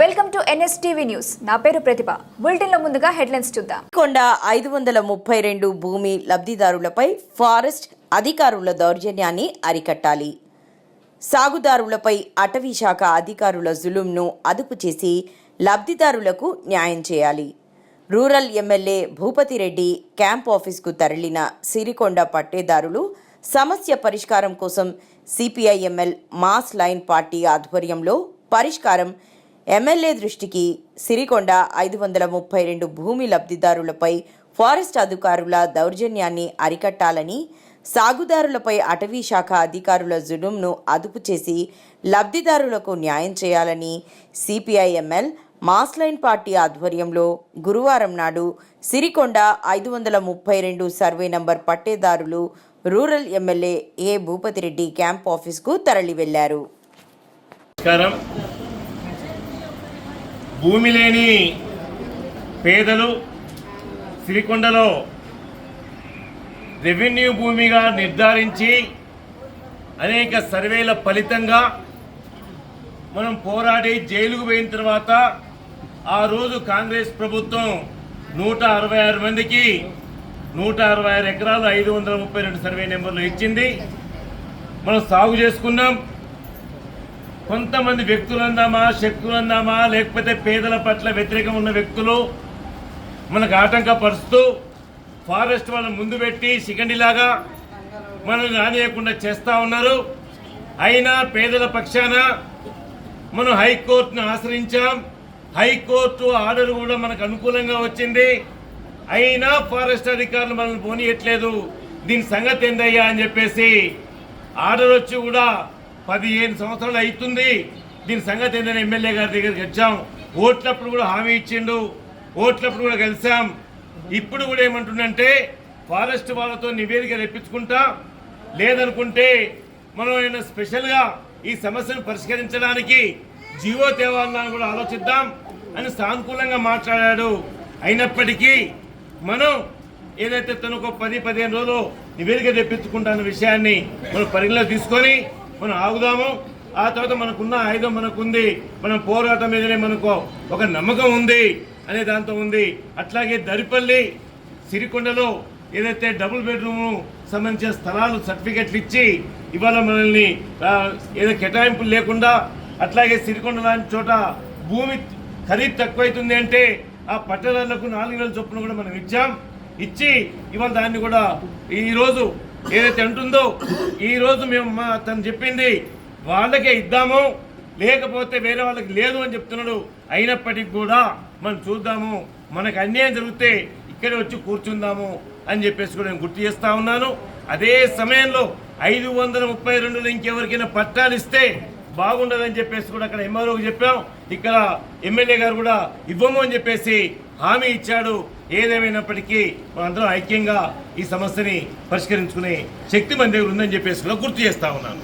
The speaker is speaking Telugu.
Welcome to NSTV news. నా పేరు ప్రతిభ. బులెటిన్లో ముందుగా హెడ్లైన్స్ చూద్దాం. కొండ ఐదు వందల ముప్పై రెండు భూమి లబ్ధిదారులపై ఫారెస్ట్ అధికారుల దౌర్జన్యాన్ని అరికట్టాలి. సాగుదారులపై అటవీ శాఖ అధికారుల జులుంను అదుపు చేసి లబ్ధిదారులకు న్యాయం చేయాలి. రూరల్ ఎమ్మెల్యే భూపతిరెడ్డి క్యాంప్ ఆఫీస్కు తరలిన సిరికొండ పట్టేదారులు సమస్య పరిష్కారం కోసం సిపిఐఎంఎల్ మాస్ లైన్ పార్టీ ఆధ్వర్యంలో పరిష్కారం ఎమ్మెల్యే దృష్టికి సిరికొండ ఐదు వందల ముప్పై రెండు భూమి లబ్ధిదారులపై ఫారెస్ట్ అధికారుల దౌర్జన్యాన్ని అరికట్టాలని సాగుదారులపై అటవీ శాఖ అధికారుల జులుంను అదుపు చేసి లబ్ధిదారులకు న్యాయం చేయాలని సిపిఐఎంఎల్ మాస్లైన్ పార్టీ ఆధ్వర్యంలో గురువారం నాడు సిరికొండ ఐదు వందల ముప్పై రెండు survey number పట్టేదారులు rural MLA A Bhupathi Reddy camp ఆఫీస్కు తరలి వెళ్ళారు భూమి లేని పేదలు సిరికొండలో రెవెన్యూ భూమిగా నిర్ధారించి అనేక సర్వేల ఫలితంగా మనం పోరాడి జైలుకు పోయిన తర్వాత ఆ రోజు కాంగ్రెస్ ప్రభుత్వం నూట అరవై ఆరు మందికి నూట అరవై ఆరు ఎకరాలు ఐదు వందల ముప్పై రెండు సర్వే నెంబర్లు ఇచ్చింది. మనం సాగు చేసుకున్నాం. కొంతమంది వ్యక్తులు అందామా శక్తులు అందామా లేకపోతే పేదల పట్ల వ్యతిరేకం ఉన్న వ్యక్తులు మనకు ఆటంకపరుస్తూ ఫారెస్ట్ వాళ్ళని ముందు పెట్టి శిఖండిలాగా మనం రానియకుండా చేస్తూ ఉన్నారు. అయినా పేదల పక్షాన మనం హైకోర్టును ఆశ్రయించాం. హైకోర్టు ఆర్డర్ కూడా మనకు అనుకూలంగా వచ్చింది. అయినా ఫారెస్ట్ అధికారులు మనల్ని పోనీయట్లేదు. దీని సంగతి ఏందయ్యా అని చెప్పేసి ఆర్డర్ వచ్చి కూడా పదిహేను సంవత్సరాలు అవుతుంది దీని సంగతి ఏందని ఎమ్మెల్యే గారి దగ్గరికి వచ్చాం. ఓట్లప్పుడు కూడా హామీ ఇచ్చిండు. ఓట్లప్పుడు కూడా కలిసాం ఇప్పుడు కూడా ఏమంటుండంటే ఫారెస్ట్ వాళ్ళతో నివేదిక తెప్పించుకుంటా లేదనుకుంటే మనం ఏమైనా స్పెషల్గా ఈ సమస్యను పరిష్కరించడానికి జీవో తేవాలని కూడా ఆలోచిద్దాం అని సానుకూలంగా మాట్లాడాడు. అయినప్పటికీ మనం ఏదైతే తనకు పది పదిహేను రోజులు నివేదిక తెప్పించుకుంటాన్న విషయాన్ని మనం పరిగణలో తీసుకొని మనం ఆగుదాము. ఆ తర్వాత మనకున్న ఆయుధం మనకుంది. మనం పోరాటం మీదనే మనకు ఒక నమ్మకం ఉంది అనే దాంతో ఉంది. అట్లాగే దరిపల్లి సిరికొండలో ఏదైతే డబుల్ బెడ్రూమ్ సంబంధించిన స్థలాలు సర్టిఫికెట్లు ఇచ్చి ఇవాళ మనల్ని ఏదో కేటాయింపులు లేకుండా అట్లాగే సిరికొండ లాంటి చోట భూమి ఖరీదు తక్కువైతుంది అంటే ఆ పట్టణాలకు నాలుగు వేల చొప్పున కూడా మనం ఇచ్చాం. ఇచ్చి ఇవాళ దాన్ని కూడా ఈరోజు ఏదైతే అంటుందో ఈరోజు మేము మా తను చెప్పింది వాళ్ళకే ఇద్దాము లేకపోతే వేరే వాళ్ళకి లేదు అని చెప్తున్నాడు. అయినప్పటికీ కూడా మనం చూద్దాము మనకు అన్యాయం జరిగితే ఇక్కడే వచ్చి కూర్చుందాము అని చెప్పేసి కూడా నేను గుర్తు చేస్తా ఉన్నాను. అదే సమయంలో ఐదు వందల ముప్పై రెండులో ఇంకెవరికైనా పట్టాలు ఇస్తే బాగుండదని చెప్పేసి కూడా అక్కడ ఎంఆర్ఓకి చెప్పాం. ఇక్కడ ఎమ్మెల్యే గారు కూడా ఇవ్వము అని చెప్పేసి హామీ ఇచ్చాడు. ఏదేమైనప్పటికీ మనందరం ఐక్యంగా ఈ సమస్యని పరిష్కరించుకునే శక్తి మన దగ్గర ఉందని చెప్పేసి కూడా గుర్తు చేస్తా ఉన్నాను.